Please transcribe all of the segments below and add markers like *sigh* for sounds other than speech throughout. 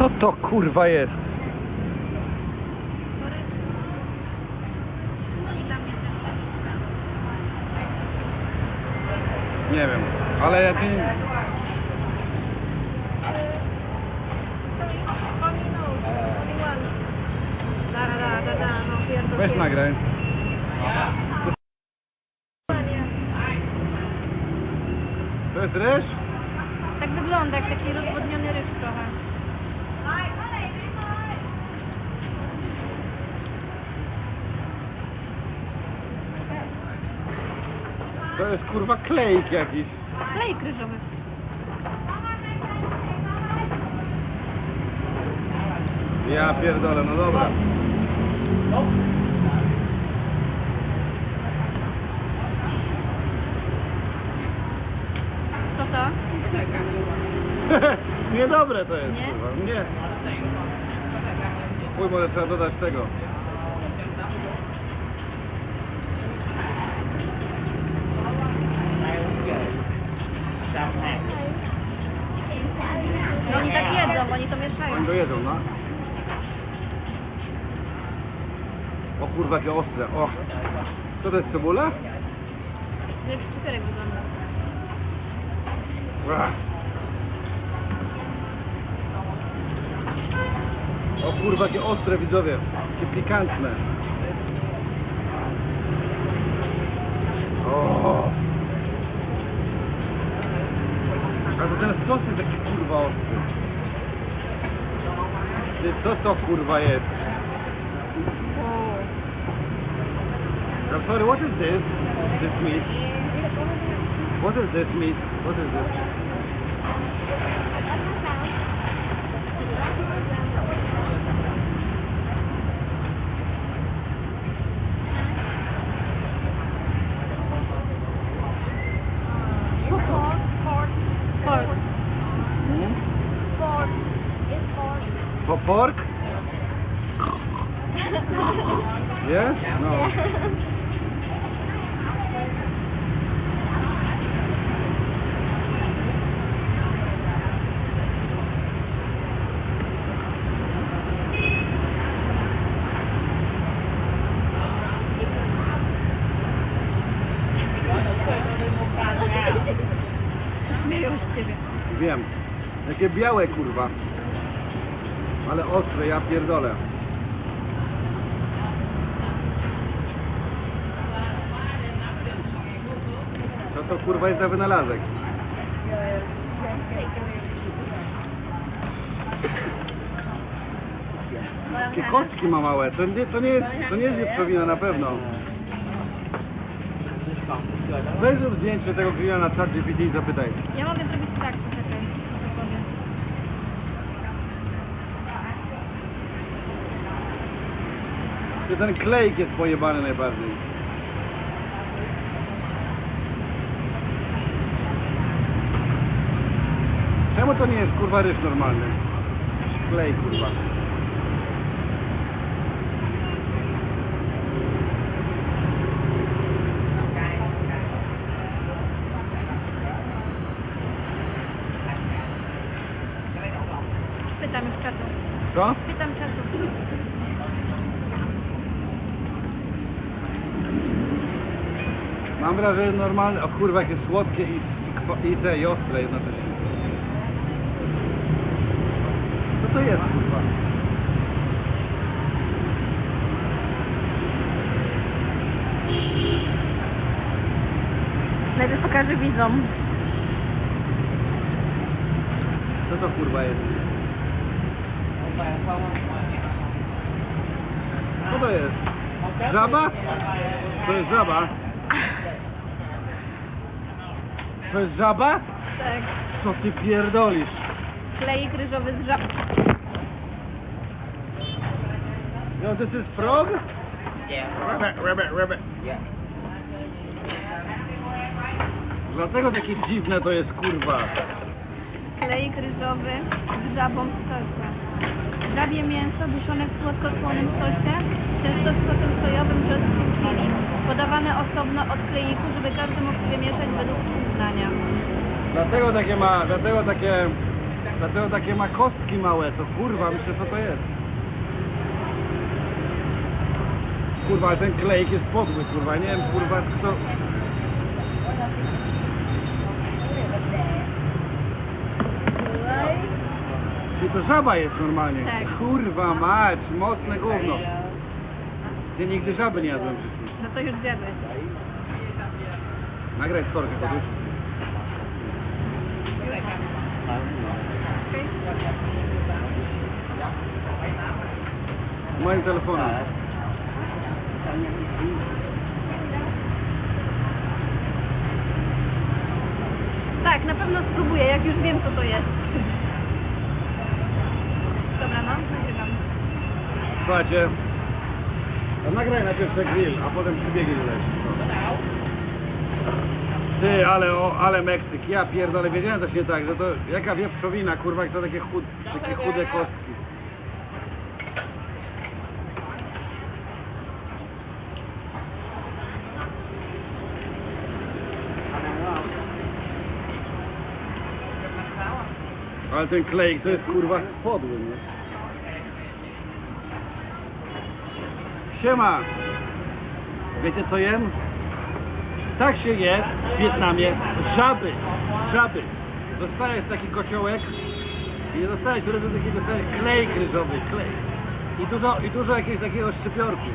Co to kurwa jest? Nie wiem, ale ja nie... Da, da, da, da, no pierdol, Weź nagraj. To jest ryż? Tak wygląda, jak taki rozwodniony ryż trochę. To jest kurwa klejk jakiś. Klej kryżowy. Ja pierdolę, no dobra. Co to? *laughs* Niedobre to jest Nie? kurwa, nie. Chuj, może trzeba dodać tego. No oni tak jedzą, oni to mieszają. Oni to jedzą, no. O kurwa, jakie ostre, o. Co to jest cebula? Jak szczyperek wygląda. Ach. O kurwa, jakie ostre widzowie, jakie pikantne. O. A to ten sos jest taki kurwa ostry. Ty, Co to kurwa jest? I'm sorry, what is this? This meat? What is this meat? What is this? For pork? Yes? No. *laughs* Wiem. Jakie białe kurwa. Ale ostre, ja pierdolę. Co to kurwa jest za wynalazek? Jakie kostki ma małe. To nie, to nie jest, to nie jest wieprzowina na pewno. Weź zdjęcie tego grilla na chat GPT i zapytaj. Ja mogę zrobić tak, Czy ten klejk jest pojebany najbardziej? Czemu to nie jest kurwa ryż normalny? Klej kurwa. Mam wrażenie że normalne, o kurwa jakie słodkie i, i, i te i ostre jednocześnie. Co to jest kurwa? Najpierw pokażę widzom. Co to kurwa jest? Co to jest? Żaba? To jest żaba? To jest żaba? Tak. Co ty pierdolisz? Klejek ryżowy z żab... No this is frog? Yeah. Rabbit, rabbit, rabbit. Yeah. Dlatego takie dziwne to jest kurwa. Klejek ryżowy z żabą w sosie. Żabie mięso duszone w słodko-słonym sosie, często z sosem sojowym czy chili. Podawane osobno od kleiku, żeby każdy mógł sobie mieszać według uznania. Dlatego takie ma, dlatego takie Dlaczego takie ma kostki małe? To kurwa, myślę co to jest. Kurwa, ten klejk jest podły, kurwa. Nie wiem, kurwa, kto... Czy to żaba jest normalnie? Tak. Kurwa mać, mocne gówno. Ja nigdy żaby nie jadłem w życiu. No to już zjadłeś. Nagraj storkę, kogoś. Okej? Moim telefonem. Tak, na pewno spróbuję, jak już wiem co to jest. Dobra, no, nagrywam. Słuchajcie, to nagraj najpierw ten grill, a potem przybiegi tutaj. Ty, ale, o, ale Meksyk, ja pierdolę, wiedziałem też nie tak, że to jaka wieprzowina, kurwa, jak to takie, chud, takie chude kostki. Ale ten klejk to jest kurwa podły, nie? Siema! Wiecie co jem? Tak się je w Wietnamie żaby, żaby. Dostajesz taki kociołek i nie dostajesz taki dostajesz klej kryżowy, klej. I dużo, i dużo jakiegoś takiego szczypiorku.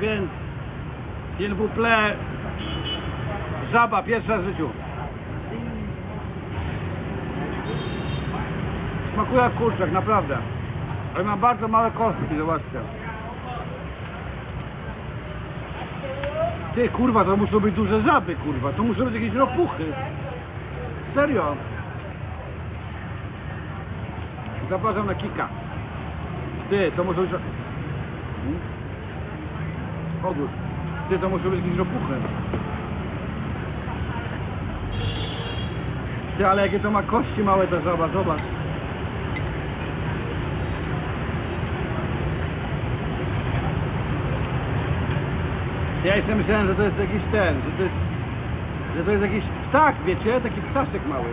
Więc s'il vous plaît, żaba pierwsza w życiu. Smakuje jak kurczak, naprawdę. Ale ma bardzo małe kostki, zobaczcie. Ty kurwa, to muszą być duże żaby, kurwa. To muszą być jakieś ropuchy. Serio. Zapraszam na kika. Ty, to muszą być... Hmm? Odłóż. Ty, to muszą być jakieś ropuchy. Ty, ale jakie to ma kości małe ta żaba, zobacz. Ja jeszcze myślałem, że to jest jakiś ten, że to jest, że to jest jakiś ptak, wiecie? Taki ptaszek mały.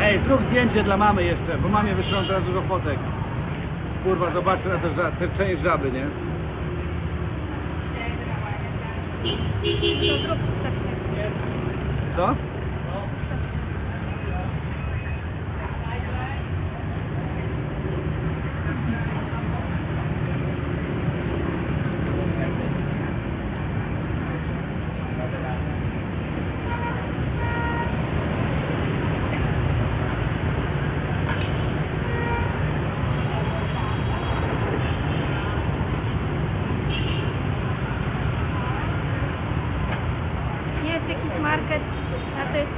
Ej, zrób zdjęcie dla mamy jeszcze, bo mamie wyszłam teraz dużo fotek. Kurwa, zobaczcie na tę ża- tę część żaby, nie? To zrób tak. Co? Jest jakiś market, a to jest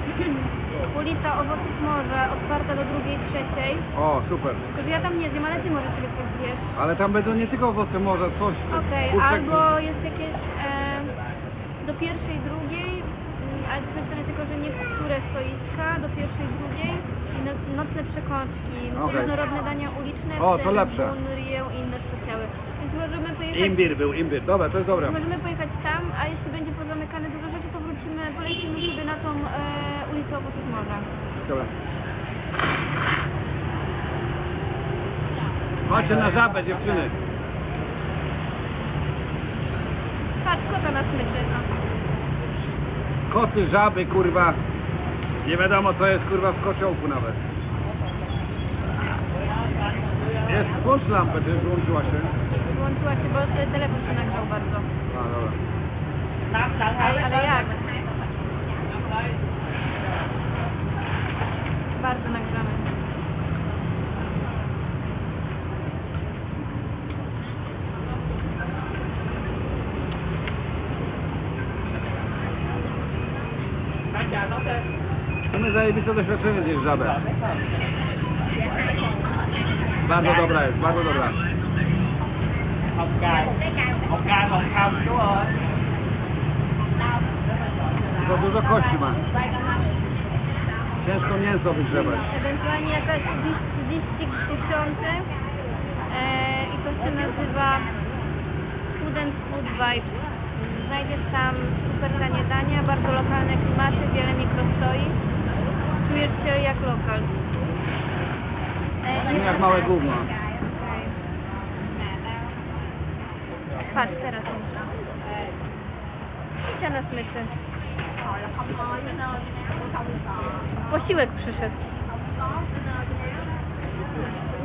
ulica Owoców Morza, otwarta do drugiej, trzeciej. O, super. Tylko że ja tam nie zjem, ale ty może sobie coś zjesz. Ale tam będą nie tylko owoce morza, coś. Okej, kurczak- albo jest jakieś e, do pierwszej, drugiej, mm, ale wtedy tylko, że niektóre stoiska do pierwszej, drugiej i no, nocne przekąski, Okej. różnorodne dania uliczne, O, to lepsze. bun, rieł i inne specjały. Więc możemy pojechać, Imbir był, imbir. Dobra, to jest dobre. możemy pojechać tam, a jeśli będzie pozamykane dużo rzeczy, to wrócimy, polecimy sobie na tą e, ulicę Owoców Morza. Dobra. Chodźcie na żabę, dziewczyny. Patrz, kota na smyczy. Koty, żaby, kurwa. Nie wiadomo co jest, kurwa, w kociołku nawet. Jest, włącz lampę, czy włączyła się? Wyłączyła się, bo e, telefon się nagrał bardzo. A, dobra. Ej, ale jak? Bardzo nagrzane. Zajebiste doświadczenie w żabę. Bardzo dobra jest, bardzo dobra. To dużo kości ma. Ciężko mięso wygrzebać. Ewentualnie jakaś liścik tysiący e, i to się nazywa Food and Food Vibes. Znajdziesz tam super tanie danie, bardzo lokalne klimaty, wiele mikrostoi. Czujesz się jak lokal. Nie jak małe gówno. Patrz, teraz muszę. Idźcie na smyczy. Posiłek przyszedł.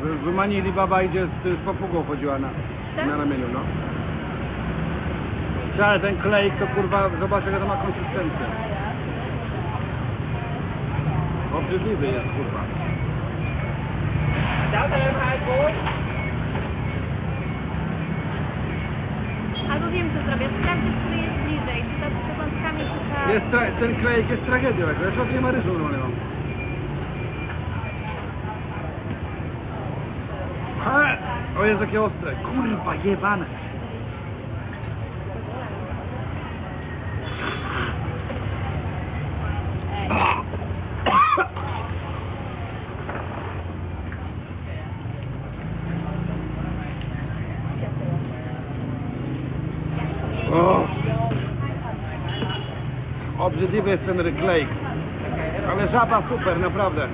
W- Wymanili baba idzie z, z papugą chodziła na, Tak? na ramieniu, no. Ale ten klejk to kurwa, zobacz jaka to ma konsystencję. Obrzydliwy jest kurwa. Albo wiem co zrobię, sprawdzę, który jest bliżej. Czy to z przekąskami, czy ta... Jest tra- ten klejk jest tragedią, jak ja nie ma ryżu normalnie mam. Ha! O jest jakie ostre. Kurwa jebane. O! Obrzydliwy jest ten klejk. Ale żaba super, naprawdę.